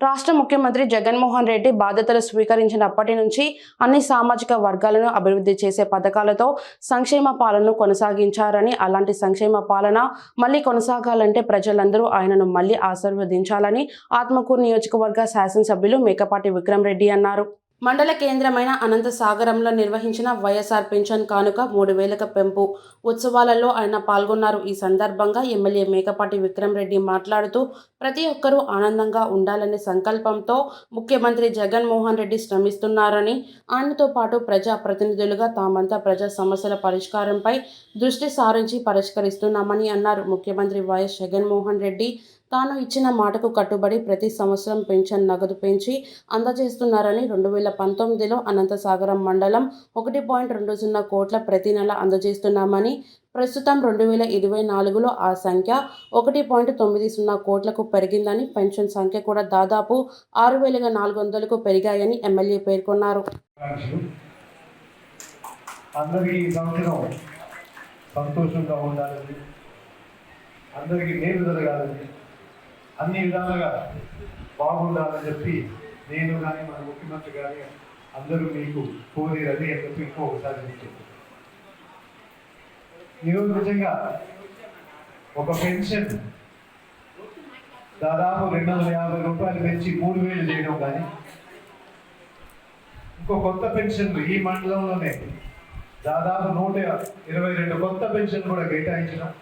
రాష్ట్ర ముఖ్యమంత్రి జగన్మోహన్ రెడ్డి బాధ్యతలు స్వీకరించినప్పటి నుంచి అన్ని సామాజిక వర్గాలను అభివృద్ధి చేసే పథకాలతో సంక్షేమ పాలనను కొనసాగించారని అలాంటి సంక్షేమ పాలన మళ్ళీ కొనసాగాలంటే ప్రజలందరూ ఆయనను మళ్ళీ ఆశీర్వదించాలని ఆత్మకూరు నియోజకవర్గ శాసనసభ్యులు మేకపాటి విక్రమ్ రెడ్డి అన్నారు. మండల కేంద్రమైన అనంతసాగరంలో నిర్వహించిన వైఎస్ఆర్ పెన్షన్ కానుక మూడు వేలకు పెంపు ఉత్సవాలలో ఆయన పాల్గొన్నారు. ఈ సందర్భంగా ఎమ్మెల్యే మేకపాటి విక్రమ్ రెడ్డి మాట్లాడుతూ ప్రతి ఒక్కరూ ఆనందంగా ఉండాలనే సంకల్పంతో ముఖ్యమంత్రి జగన్మోహన్ రెడ్డి శ్రమిస్తున్నారని ఆయనతో పాటు ప్రజా ప్రతినిధులుగా తామంతా ప్రజా సమస్యల పరిష్కారంపై దృష్టి సారించి పరిష్కరిస్తున్నామని అన్నారు. ముఖ్యమంత్రి వైఎస్ జగన్మోహన్ రెడ్డి తాను ఇచ్చిన మాటకు కట్టుబడి ప్రతి సంవత్సరం పెన్షన్ నగదు పెంచి అందజేస్తున్నారని రెండు వేల పంతొమ్మిదిలో అనంతసాగరం మండలం ఒకటి పాయింట్ రెండు సున్నా కోట్ల ప్రతి నెల అందజేస్తున్నామని ప్రస్తుతం రెండు వేల ఇరవై నాలుగులో ఆ సంఖ్య ఒకటి పాయింట్ తొమ్మిది సున్నా కోట్లకు పెరిగిందని పెన్షన్ సంఖ్య కూడా దాదాపు ఆరు వేల నాలుగు వందలకు పెరిగాయని ఎమ్మెల్యే పేర్కొన్నారు. అందరికీ సంవత్సరం సంతోషంగా ఉండాలని అందరికీ మేలు జరగాలని అన్ని విధాలుగా బాగుండాలని చెప్పి నేను కానీ మన ముఖ్యమంత్రి కానీ అందరూ మీకు కోరిరని అని చెప్పి ఇంకొకసారి ఈరోజు నిజంగా ఒక పెన్షన్ దాదాపు రెండు వందల యాభై రూపాయలు పెంచి మూడు వేలు చేయడం కానీ ఇంకో కొత్త పెన్షన్లు ఈ మండలంలోనే దాదాపు నూట ఇరవై రెండు కొత్త పెన్షన్ కూడా కేటాయించడం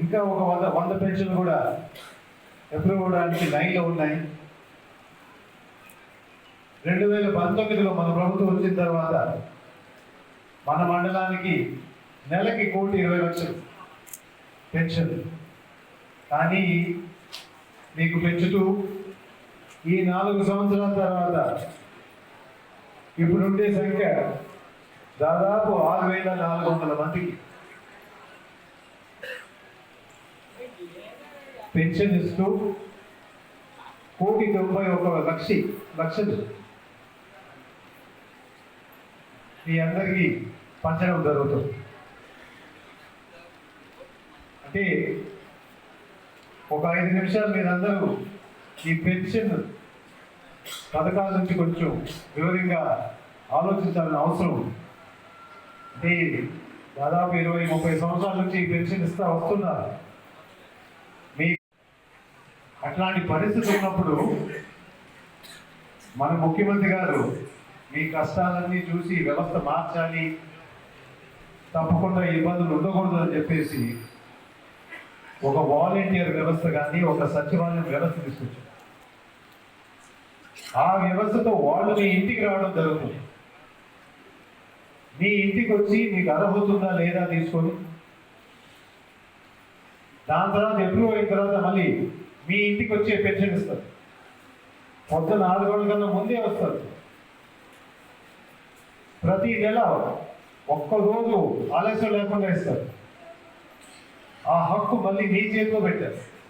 ఇంకా ఒక వంద వంద పెన్షన్లు కూడా అప్రూవ్ అవడానికి లైన్లో ఉన్నాయి. రెండు వేల పంతొమ్మిదిలో మన ప్రభుత్వం వచ్చిన తర్వాత మన మండలానికి నెలకి కోటి ఇరవై లక్షలు పెన్షన్ కానీ మీకు పెంచుతూ ఈ నాలుగు సంవత్సరాల తర్వాత ఇప్పుడుండే సంఖ్య దాదాపు ఆరు వేల నాలుగు వందల మందికి. పెన్షన్ ఇస్తూ కోటి తొంభై ఒక లక్ష లక్షలు. మీ అందరికీ పంచడం జరుగుతుంది. అంటే ఒక ఐదు నిమిషాలు మీరందరూ ఈ పెన్షన్ పథకాల నుంచి కొంచెం వివరంగా ఆలోచించాల్సిన అవసరం అంటే దాదాపు ఇరవై ముప్పై సంవత్సరాల నుంచి ఈ పెన్షన్ ఇస్తా వస్తున్నారు. అట్లాంటి పరిస్థితి ఉన్నప్పుడు మన ముఖ్యమంత్రి గారు మీ కష్టాలన్నీ చూసి వ్యవస్థ మార్చాలి తప్పకుండా ఇబ్బందులు ఉండకూడదు అని చెప్పేసి ఒక వాలంటీర్ వ్యవస్థ కానీ ఒక సచివాలయం వ్యవస్థ తీసుకొచ్చారు. ఆ వ్యవస్థతో వాళ్ళు మీ ఇంటికి రావడం జరుగుతుంది. మీ ఇంటికి వచ్చి మీకు అర్హత ఉందా లేదా తీసుకొని దాని తర్వాత అప్రూవ్ అయిన తర్వాత మళ్ళీ మీ ఇంటికి వచ్చే పెన్షన్ ఇస్తారు. పొద్దున్న నాలుగు గంటల కన్నా ముందే వస్తారు. ప్రతి నెల ఒక్క రోజు ఆలస్యం లేకుండా ఇస్తారు. ఆ హక్కు మళ్ళీ మీ చేతిలో పెట్టారు.